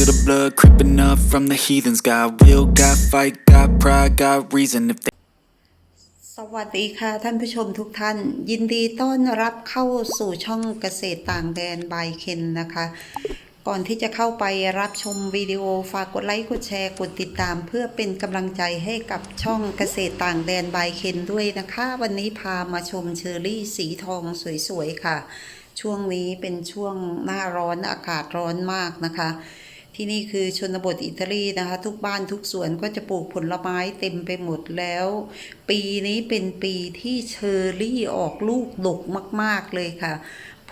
feel the blood creeping up from the heathens. Got will, got fight, got pride, got reason. If they สวัสดีค่ะท่านผู้ชมทุกท่าน ยินดีต้อนรับเข้าสู่ช่องเกษตรต่างแดนบายเคนนะคะ ก่อนที่จะเข้าไปรับชมวิดีโอฝากกดไลค์กดแชร์กดติดตาม เพื่อเป็นกำลังใจให้กับช่องเกษตรต่างแดนบายเคนด้วยนะคะ วันนี้พามาชมเชอร์รี่สีทองสวยๆค่ะ ช่วงนี้เป็นช่วงหน้าร้อนอากาศร้อนมากนะคะ ที่นี่คือชนบทอิตาลีนะคะ ทุกบ้านทุกสวนก็จะปลูกผลไม้เต็มไปหมดแล้ว ปีนี้เป็นปีที่เชอร์รี่ออกลูกดกมาก ๆ เลยค่ะ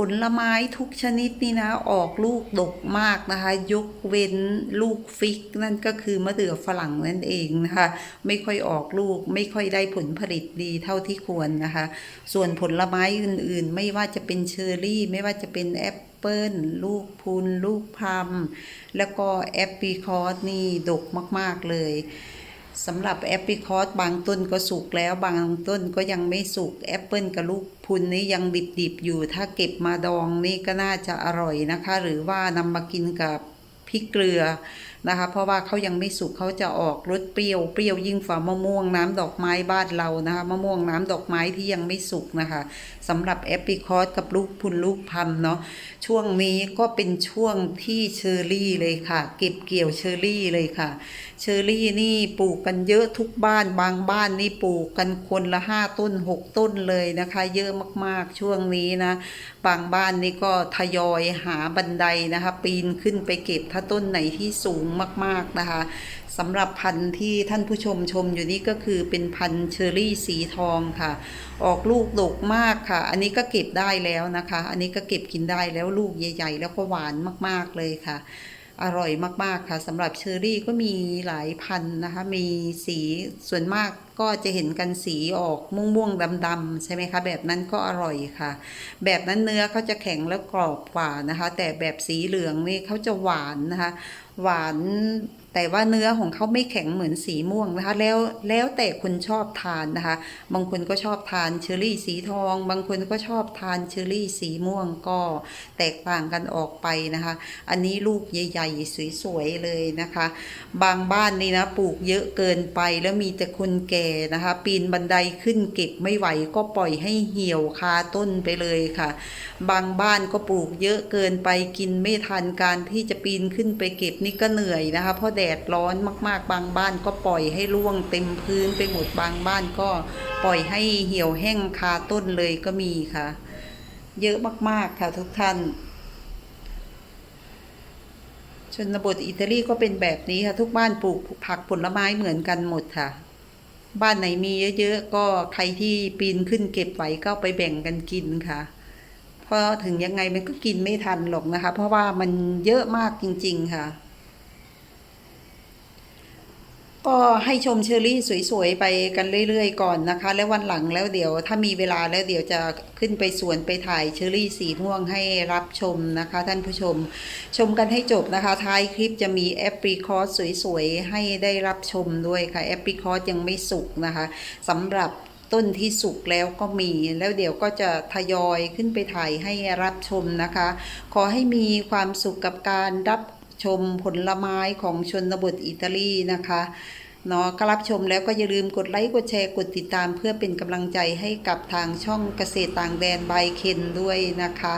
ผลไม้ทุกชนิดนี่นะออกลูกดกมากนะคะ ยกเว้นลูกฟิก นั่นก็คือมะเดื่อฝรั่งนั่นเองนะคะ ไม่ค่อยออกลูกไม่ค่อยได้ผลผลิตดีเท่าที่ควรนะคะ ส่วนผลไม้อื่นๆ ไม่ว่าจะเป็นเชอร์รี่ ไม่ว่าจะเป็นแอป เปิลลูกพุนลูกพัมแล้วก็แอปปิคอสนี่ดกมาก ๆ เลยสำหรับแอปปิคอสบางต้นก็สุกแล้วบางต้นก็ยังไม่สุกแอปเปิลกับลูกพุนนี่ยังดิบๆอยู่ ถ้าเก็บมาดองนี่ก็น่าจะอร่อยนะคะ หรือว่านำมากินกับพริกเกลือ นะคะ เพราะว่าเขายังไม่สุกเขาจะออกรสเปรี้ยวเปรี้ยวยิ่งฝ่ามะม่วงน้ำดอกไม้บ้านเรานะคะมะม่วงน้ำดอกไม้ที่ยังไม่สุกนะคะสำหรับแอปริคอตกับลูกพุนลูกพัมเนาะช่วงนี้ก็เป็นช่วงที่เชอร์รี่เลยค่ะ เก็บเกี่ยวเชอร์รี่เลยค่ะ เชอร์รี่นี่ปลูกกันเยอะทุกบ้านบางบ้านนี่ปลูกกันคนละห้าต้นหกต้นเลยนะคะ เยอะมากๆช่วงนี้นะบางบ้านนี่ก็ทยอยหาบันไดนะคะ ปีนขึ้นไปเก็บถ้าต้นไหนที่สูงมาก ๆ นะคะสำหรับพันธุ์ที่ท่านผู้ชมชมอยู่นี่ก็คือเป็นพันธุ์เชอรี่สีทองค่ะ ออกลูกดกมากค่ะ อันนี้ก็เก็บได้แล้วนะคะ อันนี้ก็เก็บกินได้แล้วลูกใหญ่ ๆ แล้วก็หวานมากๆเลยค่ะ อร่อยมากๆค่ะสำหรับเชอร์รี่ก็มีหลายพันธุ์นะคะ มีสีส่วนมากก็จะเห็นกันสีออกม่วงๆดำๆใช่ไหมคะ แบบนั้นก็อร่อยค่ะ แบบนั้นเนื้อเขาจะแข็งแล้วกรอบกว่านะคะ แต่แบบสีเหลืองนี่เขาจะหวานนะคะ หวาน แต่ว่าเนื้อของเขาไม่แข็งเหมือนสีม่วงนะคะ แล้วแล้วแต่คนชอบทานนะคะ บางคนก็ชอบทานเชอร์รี่สีทอง บางคนก็ชอบทานเชอร์รี่สีม่วงก็แตกต่างกันออกไปนะคะ อันนี้ลูกใหญ่ๆสวยๆเลยนะคะ บางบ้านนี่นะปลูกเยอะเกินไปแล้วมีแต่คนแก่นะคะ ปีนบันไดขึ้นเก็บไม่ไหวก็ปล่อยให้เหี่ยวคาต้นไปเลยค่ะ บางบ้านก็ปลูกเยอะเกินไปกินไม่ทันการที่จะปีนขึ้นไปเก็บนี่ก็เหนื่อยนะคะเพราะแดดร้อนมาก ๆ บางบ้านก็ปล่อยให้ร่วงเต็มพื้นไปหมดบางบ้านก็ปล่อยให้เหี่ยวแห้งคาต้นเลยก็มีค่ะ เยอะมาก ๆ ค่ะทุกท่านชนบทอิตาลีก็เป็นแบบนี้ค่ะ ทุกบ้านปลูกผักผลไม้เหมือนกันหมดค่ะ บ้านไหนมีเยอะๆก็ใครที่ปีนขึ้นเก็บไหวก็ไปแบ่งกันกินค่ะเพราะถึงยังไงมันก็กินไม่ทันหรอกนะคะ เพราะว่ามันเยอะมากจริง ๆ ค่ะ ก็ให้ชมเชอรี่สวยๆไปกันเรื่อยๆก่อนนะคะ แล้ววันหลังแล้วเดี๋ยวถ้ามีเวลาแล้วเดี๋ยวจะขึ้นไปสวนไปถ่ายเชอรี่สีม่วงให้รับชมนะคะ ท่านผู้ชม ชมกันให้จบนะคะ ท้ายคลิปจะมีแอปริคอตสวยๆให้ได้รับชมด้วยค่ะแอปริคอตยังไม่สุกนะคะสำหรับต้นที่สุกแล้วก็มี แล้วเดี๋ยวก็จะทยอยขึ้นไปถ่ายให้รับชมนะคะ ขอให้มีความสุขกับการรับ ชมผลไม้ของชนบทอิตาลีนะคะเนาะก็รับชมแล้วก็อย่าลืมกดไลค์กดแชร์กดติดตามเพื่อเป็นกำลังใจให้กับทางช่องเกษตรต่างแดนใบเคนด้วยนะคะ